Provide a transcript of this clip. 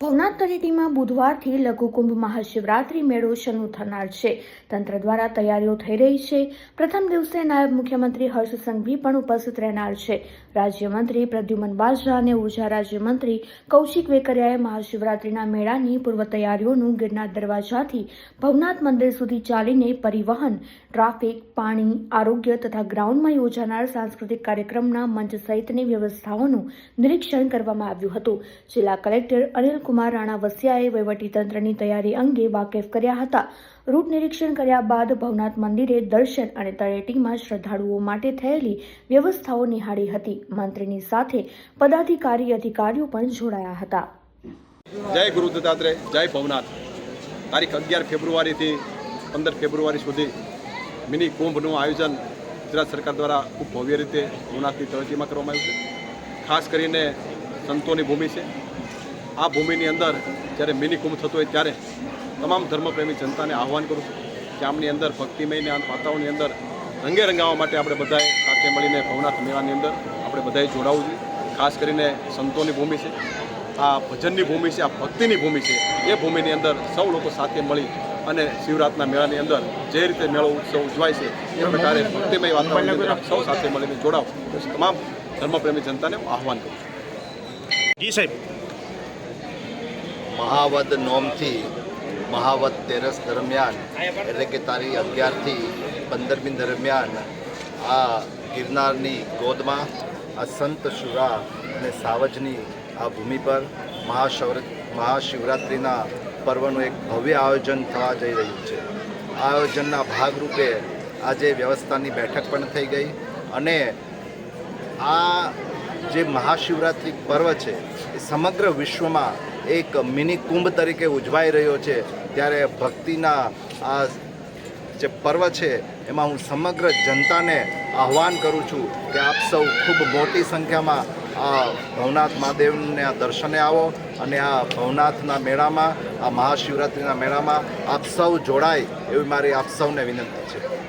ભવનાથ તળેટીમાં બુધવારથી લઘુકુંભ મહાશિવરાત્રી મેળો શરૂ થનાર છે. તંત્ર દ્વારા તૈયારીઓ થઈ રહી છે. પ્રથમ દિવસે નાયબ મુખ્યમંત્રી હર્ષ સંઘવી પણ ઉપસ્થિત રહેનાર છે. રાજ્યમંત્રી પ્રદ્યુમન બાજરા અને ઊર્જા રાજ્યમંત્રી કૌશિક વેકરિયાએ મહાશિવરાત્રીના મેળાની પૂર્વ તૈયારીઓનું ગિરનાર દરવાજાથી ભવનાથ મંદિર સુધી ચાલીને પરિવહન, ટ્રાફિક, પાણી, આરોગ્ય તથા ગ્રાઉન્ડમાં યોજાનાર સાંસ્કૃતિક કાર્યક્રમના મંચ સહિતની વ્યવસ્થાઓનું નિરીક્ષણ કરવામાં આવ્યું હતું. જિલ્લા કલેક્ટર અનિલ કુમાર રાણા વસિયાએ વહીવટીતંત્રની તૈયારી અંગે વાકેફ કર્યા હતા. રૂટ નિરીક્ષણ કર્યા બાદ ભવનાથ મંદિરે દર્શન અને તળેટીમાં શ્રદ્ધાળુઓ માટે થયેલી વ્યવસ્થાઓ નિહાળી હતી. મંત્રીની સાથે પદાધિકારી અધિકારીઓ પણ જોડાયા હતા. જય ગુરુ દત્તાત્રેય, જય ભવનાથ. તારીખ અગિયાર ફેબ્રુઆરીથી પંદર ફેબ્રુઆરી સુધી મિની કુંભનું આયોજન ગુજરાત સરકાર દ્વારા ખૂબ ભવ્ય રીતે ભવનાથની તળેટીમાં કરવામાં આવ્યું છે. ખાસ કરીને સંતોની ભૂમિ છે. આ ભૂમિની અંદર જ્યારે મિની કુંભ થતો હોય ત્યારે તમામ ધર્મપ્રેમી જનતાને આહવાન કરું છું કે આમની અંદર ભક્તિમયને વાતાવરણની અંદર રંગે રંગાવવા માટે આપણે બધાએ સાથે મળીને ભવનાથ મેળાની અંદર આપણે બધાએ જોડાવવું જોઈએ. ખાસ કરીને સંતોની ભૂમિ છે, આ ભજનની ભૂમિ છે, આ ભક્તિની ભૂમિ છે, એ ભૂમિની અંદર સૌ લોકો સાથે મળી અને શિવરાતના મેળાની અંદર જે રીતે મેળો ઉત્સવ ઉજવાય છે, એ પ્રકારે ભક્તિમય વાતાવરણ સૌ સાથે મળીને જોડાવ. તમામ ધર્મપ્રેમી જનતાને આહવાન કરું છું. જી સાહેબ. મહાવદ નોમથી મહાવદ તેરસ દરમિયાન, એટલે કે તારીખ અગિયારથી પંદરમી દરમિયાન આ ગિરનારની ગોદમાં આ સંત શુરા અને સાવજની આ ભૂમિ પર મહાશિવર, મહાશિવરાત્રિના પર્વનું એક ભવ્ય આયોજન થવા જઈ રહ્યું છે. આયોજનના ભાગરૂપે આજે વ્યવસ્થાની બેઠક પણ થઈ ગઈ અને આ જે મહાશિવરાત્રિ પર્વ છે, એ સમગ્ર વિશ્વમાં એક મિની કુંભ તરીકે ઉજવાઈ રહ્યો છે. ત્યારે ભક્તિના આ જે પર્વ છે, એમાં હું સમગ્ર જનતાને આહવાન કરું છું કે આપ સૌ ખૂબ મોટી સંખ્યામાં આ ભવનાથ મહાદેવને દર્શને આવો અને આ ભવનાથના મેળામાં, આ મહાશિવરાત્રિના મેળામાં આપ સૌ જોડાય એવી મારી આપ સૌને વિનંતી છે.